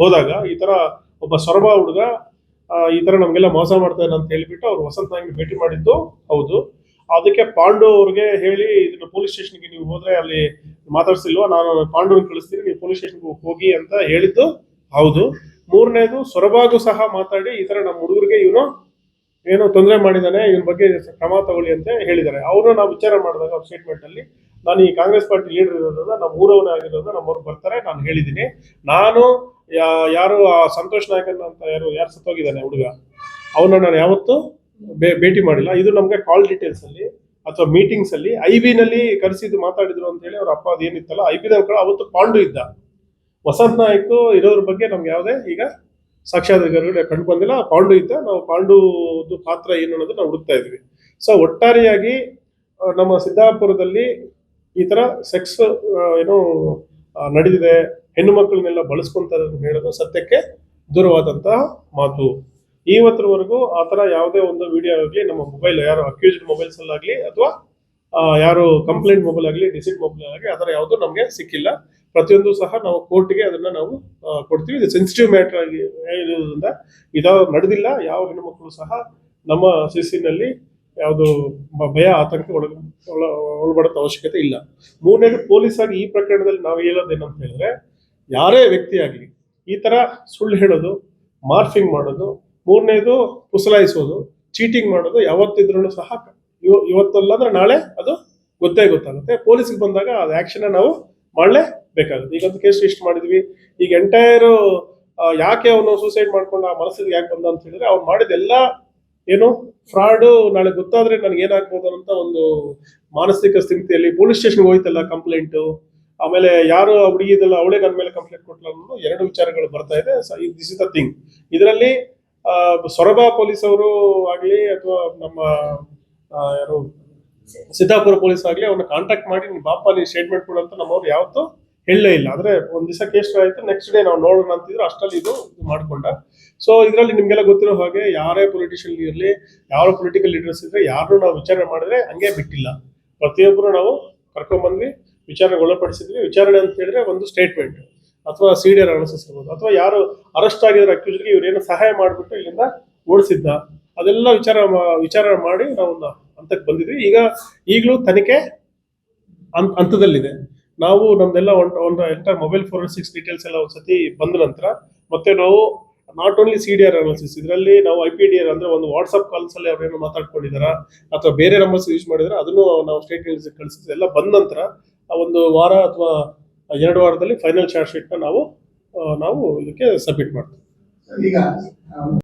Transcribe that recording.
ಹೋದಾಗ ಈ ಥರ ಒಬ್ಬ ಸೊರಬ ಹುಡುಗ ಈ ಥರ ನಮಗೆಲ್ಲ ಮೋಸ ಮಾಡ್ತಾನೆ ಅಂತ ಹೇಳಿಬಿಟ್ಟು ಅವ್ರು ವಸಂತ ಭೇಟಿ ಮಾಡಿದ್ದು. ಹೌದು. ಅದಕ್ಕೆ ಪಾಂಡು ಅವ್ರಿಗೆ ಹೇಳಿ, ಇದನ್ನ ಪೊಲೀಸ್ ಸ್ಟೇಷನ್ಗೆ ನೀವು ಹೋದ್ರೆ ಅಲ್ಲಿ ಮಾತಾಡ್ಸಿಲ್ವಾ? ನಾನು ಪಾಂಡುನ ಕಳಿಸ್ತೀನಿ, ನೀವು ಪೊಲೀಸ್ ಸ್ಟೇಷನ್ಗೆ ಹೋಗಿ ಅಂತ ಹೇಳಿದ್ದು. ಹೌದು. ಮೂರನೇದು, ಸೊರಬಾಗೂ ಸಹ ಮಾತಾಡಿ, ಈ ಥರ ನಮ್ಮ ಹುಡುಗರಿಗೆ ಇವನು ಏನು ತೊಂದರೆ ಮಾಡಿದ್ದಾನೆ ಇವನ ಬಗ್ಗೆ ಕ್ರಮ ತಗೊಳ್ಳಿ ಅಂತ ಹೇಳಿದ್ದಾರೆ ಅವ್ರನ್ನ ನಾವು ವಿಚಾರ ಮಾಡಿದಾಗ, ಅವ್ರ ಸ್ಟೇಟ್ಮೆಂಟ್ ಅಲ್ಲಿ, ನಾನು ಈ ಕಾಂಗ್ರೆಸ್ ಪಾರ್ಟಿ ಲೀಡರ್ ಇರೋದ್ರಿಂದ, ನಮ್ಮ ಊರವನೇ ಆಗಿರೋದ್ರಿಂದ ನಮ್ಮವ್ರು ಬರ್ತಾರೆ, ನಾನು ಹೇಳಿದ್ದೀನಿ. ನಾನು ಯಾರು ಆ ಸಂತೋಷ್ ನಾಯಕನ್ ಅಂತ ಯಾರು ಯಾರು ಸತ್ತೋಗಿದ್ದಾನೆ ಹುಡುಗ? ಅವನ್ನ ನಾನು ಯಾವತ್ತೂ ಭೇಟಿ ಮಾಡಿಲ್ಲ. ಇದು ನಮಗೆ ಕಾಲ್ ಡೀಟೇಲ್ಸ್ ಅಲ್ಲಿ ಅಥವಾ ಮೀಟಿಂಗ್ಸ್ ಅಲ್ಲಿ ಐ ಬಿ ನಲ್ಲಿ ಕರೆಸಿದ್ದು ಮಾತಾಡಿದ್ರು ಅಂತ ಹೇಳಿ ಅವ್ರ ಅಪ್ಪ ಅದೇನಿತ್ತಲ್ಲ ಐ ಬಿ ಕೂಡ ಅವತ್ತು ಪಾಂಡು ಇದ್ದ. ವಸಂತ ನಾಯ್ಕ ಇರೋದ್ರ ಬಗ್ಗೆ ನಮ್ಗೆ ಯಾವುದೇ ಈಗ ಸಾಕ್ಷ್ಯಾಧಾರಗಳು ಕಂಡು ಬಂದಿಲ್ಲ. ಪಾಂಡು ಇದ್ದ. ನಾವು ಪಾಂಡುದು ಪಾತ್ರ ಏನು ಅನ್ನೋದು ನಾವು ಹುಡುಕ್ತಾ ಇದ್ವಿ. ಸೊ ಒಟ್ಟಾರೆಯಾಗಿ ನಮ್ಮ ಸಿದ್ದಾಪುರದಲ್ಲಿ ಈ ತರ ಸೆಕ್ಸ್ ಏನೋ ನಡೆದಿದೆ. ಹೆಣ್ಣು ಮಕ್ಕಳನ್ನೆಲ್ಲ ಬಳಸ್ಕೊಂತಾರೆ ಅಂತ ಹೇಳೋದು ಸತ್ಯಕ್ಕೆ ದೂರವಾದಂತಹ ಮಾತು. ಇವತ್ತರವರೆಗೂ ಆ ಥರ ಯಾವುದೇ ಒಂದು ವಿಡಿಯೋ ಆಗಲಿ, ನಮ್ಮ ಮೊಬೈಲ್ ಯಾರು ಅಕ್ಯೂಸ್ಡ್ ಮೊಬೈಲ್ಸಲ್ಲಾಗಲಿ ಅಥವಾ ಯಾರು ಕಂಪ್ಲೇಂಟ್ ಮೊಬೈಲ್ ಆಗಲಿ ಡಿಸಿಟ್ ಮೊಬೈಲ್ ಆಗಲಿ, ಆ ಥರ ಯಾವುದೂ ನಮಗೆ ಸಿಕ್ಕಿಲ್ಲ. ಪ್ರತಿಯೊಂದು ಸಹ ನಾವು ಕೋರ್ಟ್ಗೆ ಅದನ್ನ ನಾವು ಕೊಡ್ತೀವಿ. ಇದು ಸೆನ್ಸಿಟಿವ್ ಮ್ಯಾಟರ್ ಆಗಿ ಇರೋದ್ರಿಂದ ಇದು ನಡೆದಿಲ್ಲ. ಯಾವ ಹೆಣ್ಣುಮಕ್ಕಳು ಸಹ ನಮ್ಮ ಶಿಸ್ಸಿನಲ್ಲಿ ಯಾವುದು ಭಯ, ಆತಂಕ ಒಳಗ, ಒಳ- ಒಳಪಡೋ ಅವಶ್ಯಕತೆ ಇಲ್ಲ. ಮೂರನೇದು ಪೊಲೀಸ್ ಆಗಿ ಈ ಪ್ರಕರಣದಲ್ಲಿ ನಾವು ಹೇಳೋದೇನಂತ ಹೇಳಿದ್ರೆ, ಯಾರೇ ವ್ಯಕ್ತಿ ಆಗಲಿ ಈ ತರ ಸುಳ್ಳು ಹೇಳೋದು, ಮಾರ್ಫಿಂಗ್ ಮಾಡೋದು, ಮೂರನೇದು ಪುಸಲಾಯಿಸೋದು, ಚೀಟಿಂಗ್ ಮಾಡೋದು ಯಾವತ್ತಿದ್ರೂ ಸಹ ಇವ- ಇವತ್ತಲ್ಲ ಅಂದ್ರೆ ನಾಳೆ ಅದು ಗೊತ್ತೇ ಗೊತ್ತಾಗುತ್ತೆ. ಪೊಲೀಸ್ಗೆ ಬಂದಾಗ ಅದು ಆಕ್ಷನ್ ನಾವು ಮಾಡಲೇಬೇಕಾಗುತ್ತೆ. ಈಗ ಒಂದು ಕೇಸ್ ಇಷ್ಟು ಮಾಡಿದ್ವಿ. ಈಗ ಎಂಟೈರ್ ಯಾಕೆ ಅವನು ಸೂಸೈಡ್ ಮಾಡ್ಕೊಂಡು, ಆ ಮನಸ್ಸಿಗೆ ಯಾಕೆ ಬಂದ ಅಂತ ಹೇಳಿದ್ರೆ ಅವ್ನು ಮಾಡಿದೆಲ್ಲ ಏನು ಫ್ರಾಡ್ ನಾಳೆ ಗೊತ್ತಾದ್ರೆ ನನಗೆ ಏನಾಗ್ಬೋದು ಅಂತ ಒಂದು ಮಾನಸಿಕ ಸ್ಥಿತಿಯಲ್ಲಿ ಪೊಲೀಸ್ ಸ್ಟೇಷನ್ಗೆ ಹೋಯ್ತಲ್ಲ ಕಂಪ್ಲೇಂಟು ಆಮೇಲೆ ಯಾರು ಹುಡುಗಿದಲ್ಲ ಅವಳೇ ನನ್ನ ಮೇಲೆ ಕಂಪ್ಲೇಂಟ್ ಕೊಟ್ಟಲ್ಲ ಅನ್ನೋ ಎರಡು ವಿಚಾರಗಳು ಬರ್ತಾ ಇದೆ. ದಿಸ್ ಇಸ್ ದ ಥಿಂಗ್ ಇದರಲ್ಲಿ ಸೊರಬ ಪೊಲೀಸ್ ಅವರು ಆಗಲಿ ಅಥವಾ ನಮ್ಮ ಯಾರು, ಸಿದ್ದಾಪುರ ಪೊಲೀಸ್ ಆಗಲಿ ಅವ್ರನ್ನ ಕಾಂಟ್ಯಾಕ್ಟ್ ಮಾಡಿ ನಿಮ್ಮ ಬಾಪ ನೀನು ಸ್ಟೇಟ್ಮೆಂಟ್ ಕೊಡು ಅಂತ ನಮ್ಮವ್ರು ಯಾವತ್ತೂ ಹೇಳಲೇ ಇಲ್ಲ. ಆದರೆ ಒಂದು ದಿವಸ ಕೇಸ್ ಆಯ್ತು ನೆಕ್ಸ್ಟ್ ಡೇ ನಾವು ನೋಡೋಣ ಅಂತಿದ್ರು, ಅಷ್ಟರಲ್ಲಿ ಇದು ಮಾಡ್ಕೊಂಡ. ಸೊ ಇದರಲ್ಲಿ ನಿಮಗೆಲ್ಲ ಗೊತ್ತಿರೋ ಹಾಗೆ ಯಾರೇ ಪೊಲಿಟಿಷಿಯನ್ ಇರಲಿ ಯಾವ ಪೊಲಿಟಿಕಲ್ ಲೀಡರ್ಸ್ ಇದ್ರೆ ಯಾರು ನಾವು ವಿಚಾರಣೆ ಮಾಡಿದ್ರೆ ಹಂಗೆ ಬಿಟ್ಟಿಲ್ಲ. ಪ್ರತಿಯೊಬ್ಬರು ನಾವು ಕರ್ಕೊಂಡ್ಬಂದ್ವಿ ವಿಚಾರಣೆಗೆ ಒಳಪಡಿಸಿದ್ವಿ. ವಿಚಾರಣೆ ಅಂತ ಹೇಳಿದ್ರೆ ಒಂದು ಸ್ಟೇಟ್ಮೆಂಟ್ ಅಥವಾ ಸೀಡಿಯರ್ ಅನಾಲಿಸಿಸ್ ಇರ್ಬೋದು. ಅಥವಾ ಯಾರು ಅರೆಸ್ಟ್ ಆಗಿರೋ ಅಕ್ಯೂಸ್ಗೆ ಇವ್ರೇನು ಸಹಾಯ ಮಾಡಿಬಿಟ್ಟು ಇಲ್ಲಿಂದ ಓಡಿಸಿದ್ದ. ಅದೆಲ್ಲ ವಿಚಾರ ವಿಚಾರಣೆ ವಿಚಾರ ಮಾಡಿ ನಾವು ಹಂತಕ್ಕೆ ಬಂದಿದ್ವಿ. ಈಗ ಈಗಲೂ ತನಿಖೆ ಹಂತ ಹಂತದಲ್ಲಿದೆ. ನಾವು ನಮ್ದೆಲ್ಲ ಒಂದು ಒಂದು enter mobile four six details ಎಲ್ಲ ಒಂದ್ಸತಿ ಬಂದ ನಂತರ ಮತ್ತೆ ನಾವು not only C D R analysis ಇದರಲ್ಲಿ ನಾವು ಐ ಪಿ ಡಿ ಆರ್ ಅಂದ್ರೆ ಒಂದು ವಾಟ್ಸ್ಆಪ್ ಕಾಲ್ಸ್ ಅಲ್ಲಿ ಅವ್ರೇನು ಮಾತಾಡ್ಕೊಂಡಿದಾರ, ಅಥವಾ ಬೇರೆ ನಂಬರ್ಸ್ ಯೂಸ್ ಮಾಡಿದ್ರೆ ಅದನ್ನು ನಾವು ಸ್ಟೇಟ್ ಕಳಿಸಿದ್ರೆ ಎಲ್ಲ ಬಂದ ನಂತರ ಆ ಒಂದು ವಾರ ಅಥವಾ ಎರಡು ವಾರದಲ್ಲಿ ಫೈನಲ್ ಚಾರ್ಜ್ ಶೀಟ್ನ ನಾವು ನಾವು ಇದಕ್ಕೆ ಸಬ್ಮಿಟ್ ಮಾಡ್ತೀವಿ.